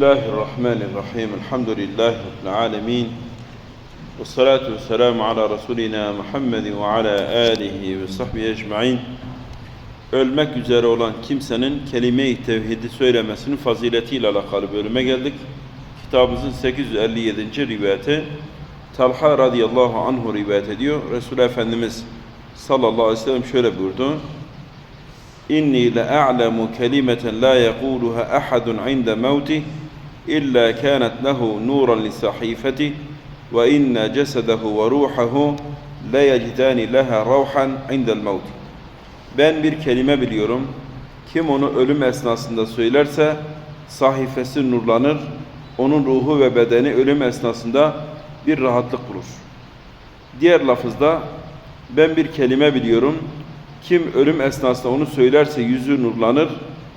بسم الله الرحمن الرحيم الحمد لله رب العالمين والصلاة والسلام على Resulina Muhammed ve ala alihi ve sahbihi ecmain Ölmek üzere olan kimsenin kelime-i tevhidi söylemesinin faziletiyle alakalı bölüme geldik. Kitabımızın 857. rivayeti Talha radıyallahu anhu rivayet ediyor. Resulullah Efendimiz sallallahu aleyhi ve sellem şöyle buyurdu. inni la a'lemu kelimeten la yekuluha ahadun inde mevtih illa kanet lehu nuran li sahifeti ve inna cesedehu ve ruhahu la yecidani leha ravhan indel mevt. Ben bir kelime biliyorum. Kim onu ölüm esnasında söylerse sahifesi nurlanır. Onun ruhu ve bedeni ölüm esnasında bir rahatlık bulur. Diğer lafızda ben bir kelime biliyorum kim ölüm esnasında onu söylerse yüzü nurlanır.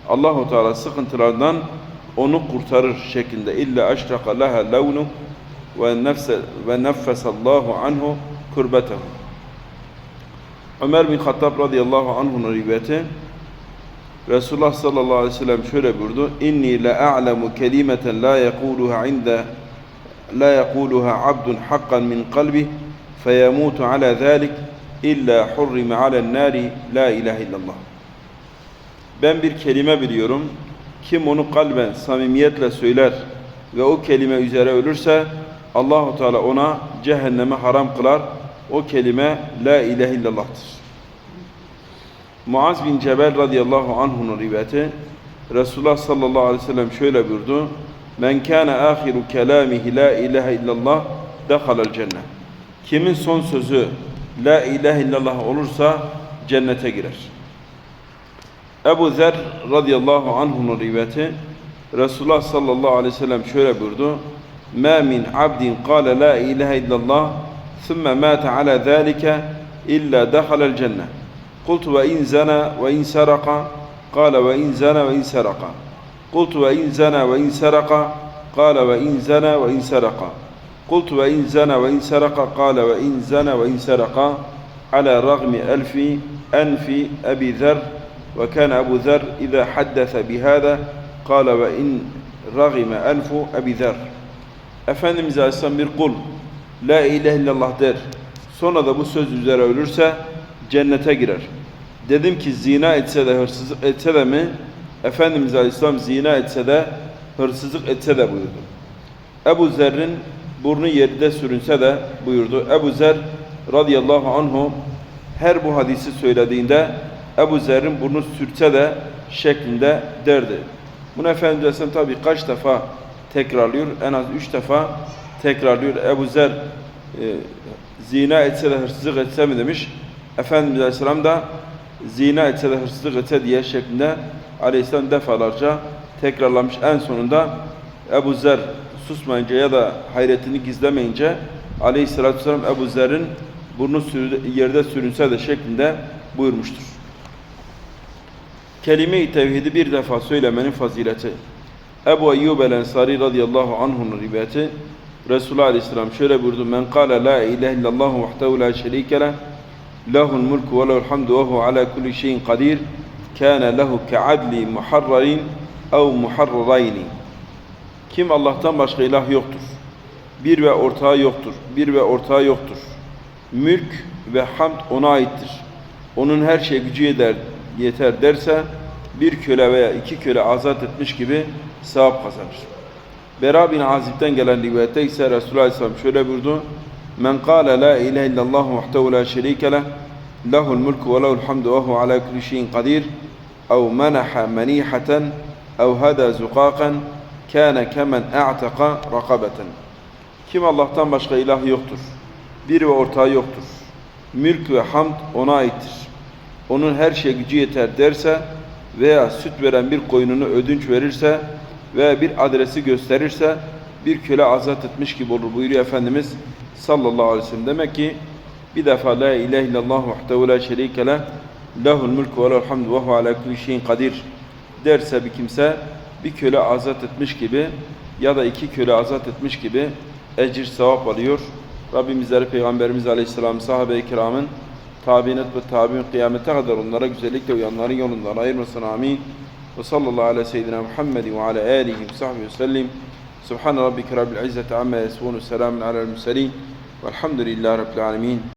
Allahu Teala sıkıntılardan onu kurtarır şeklinde illa aşraka laha levnu ve nefse ve neffesallahu anhu kurbetehu. Ömer bin Hattab radıyallahu anhu'nun rivayeti Resulullah sallallahu aleyhi ve sellem şöyle buyurdu. İnni la a'lemu kelimeten la yekuluha inde la yekuluha abdun hakkan min kalbi feyemutu ala zalik illa hurrime alen nari la ilahe illallah. Ben bir kelime biliyorum. Kim onu kalben, samimiyetle söyler ve o kelime üzere ölürse Allahu Teala ona cehenneme haram kılar. O kelime la ilahe illallah'tır. Muaz bin Cebel radıyallahu anh'un rivayeti Resulullah sallallahu aleyhi ve sellem şöyle buyurdu. Men kana ahiru kelamihi la ilahe illallah dehalel cennet. Kimin son sözü la ilahe illallah olursa cennete girer. Ebu Zer radıyallahu anh'un rivayeti Resulullah sallallahu aleyhi ve sellem şöyle buyurdu. Ma min abdin qala la ilahe illallah thumma mata ala zalika illa dakhala'l cennet. Qultu ve in zana ve in saraka qala ve in zana ve in saraka. Qultu ve in zana ve in saraka qala ve in zana ve in saraka. قلت وإن زنى وإن سرق قال وإن زنى وإن سرق على رغم ألف أنف أبي ذر وكان أبو ذر إذا حدث بهذا قال وإن رغم أنف أبي ذر Efendimiz Aleyhisselam bir kul La ilahe illallah der. Sonra da bu söz üzere ölürse cennete girer. Dedim ki zina etse de hırsızlık etse de mi? Efendimiz Aleyhisselam zina etse de hırsızlık etse de buyurdu. Ebu Zer'in burnu yerde sürünse de buyurdu. Ebu Zer radıyallahu anhu her bu hadisi söylediğinde Ebu Zer'in burnu sürtse de şeklinde derdi. Bunu Efendimiz tabi kaç defa tekrarlıyor? En az üç defa tekrarlıyor. Ebu Zer e, zina etse de hırsızlık etse mi demiş. Efendimiz Aleyhisselam da zina etse de hırsızlık etse diye şeklinde Aleyhisselam defalarca tekrarlamış. En sonunda Ebu Zer susmayınca ya da hayretini gizlemeyince Aleyhisselatü Vesselam Ebu Zer'in burnu yerde sürünse de şeklinde buyurmuştur. Kelime-i tevhidi bir defa söylemenin fazileti. Ebu Eyyub el-Ensari radıyallahu anh'un rivayeti Resulullah aleyhisselam şöyle buyurdu. Men kâle la ilahe illallah vahdehu la şerike leh lehul mulku ve lehul hamdu ve hu ala kulli şeyin kadir kâne lehu ke'adli muharrarin ev muharrarayni Kim Allah'tan başka ilah yoktur. Bir ve ortağı yoktur. Bir ve ortağı yoktur. Mülk ve hamd ona aittir. Onun her şey gücü yeter, yeter derse bir köle veya iki köle azat etmiş gibi sevap kazanır. Bera bin Azib'den gelen rivayette ise Resulullah Aleyhisselam şöyle buyurdu. Men kâle la ilahe illallah vahdehu la şerike leh lehul mulku ve lehul hamdu ve hu ala kulli şeyin kadir ev menaha meniheten ev hada zukakan kâne kemen a'taka rakabeten. Kim Allah'tan başka ilah yoktur. Bir ve ortağı yoktur. Mülk ve hamd ona aittir. Onun her şey gücü yeter derse veya süt veren bir koyununu ödünç verirse veya bir adresi gösterirse bir köle azat etmiş gibi olur buyuruyor Efendimiz sallallahu aleyhi ve sellem. Demek ki bir defa la ilahe illallah vahdehu la şerike leh lehul mulku ve lehul hamdu ve hu ala kulli şeyin kadir derse bir kimse bir köle azat etmiş gibi ya da iki köle azat etmiş gibi ecir sevap alıyor. Rabbimizleri Peygamberimiz Aleyhisselam sahabe-i kiramın tabinet ve tabi'in kıyamete kadar onlara güzellikle uyanların yolundan ayırmasın amin. Ve sallallahu ala seyyidina Muhammedin ve ala alihi ve sahbihi ve sellim. Subhane rabbike rabbil izzeti amma yasifun. Selamun alel murselin. Velhamdülillahi rabbil alemin.